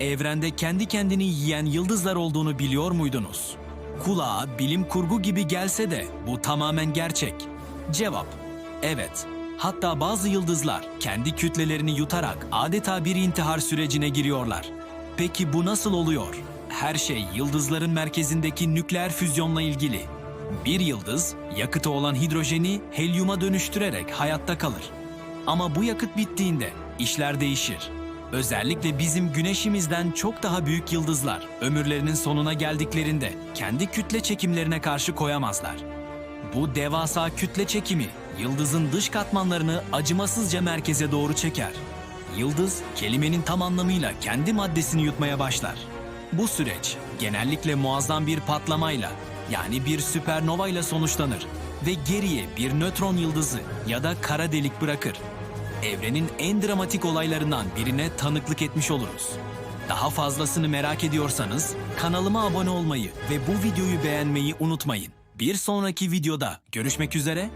Evrende kendi kendini yiyen yıldızlar olduğunu biliyor muydunuz? Kulağa bilim kurgu gibi gelse de bu tamamen gerçek. Cevap: Evet. Hatta bazı yıldızlar kendi kütlelerini yutarak adeta bir intihar sürecine giriyorlar. Peki bu nasıl oluyor? Her şey yıldızların merkezindeki nükleer füzyonla ilgili. Bir yıldız yakıtı olan hidrojeni helyuma dönüştürerek hayatta kalır. Ama bu yakıt bittiğinde işler değişir. Özellikle bizim güneşimizden çok daha büyük yıldızlar ömürlerinin sonuna geldiklerinde kendi kütle çekimlerine karşı koyamazlar. Bu devasa kütle çekimi yıldızın dış katmanlarını acımasızca merkeze doğru çeker. Yıldız kelimenin tam anlamıyla kendi maddesini yutmaya başlar. Bu süreç genellikle muazzam bir patlamayla yani bir süpernova ile sonuçlanır ve geriye bir nötron yıldızı ya da kara delik bırakır. Evrenin en dramatik olaylarından birine tanıklık etmiş oluruz. Daha fazlasını merak ediyorsanız kanalıma abone olmayı ve bu videoyu beğenmeyi unutmayın. Bir sonraki videoda görüşmek üzere,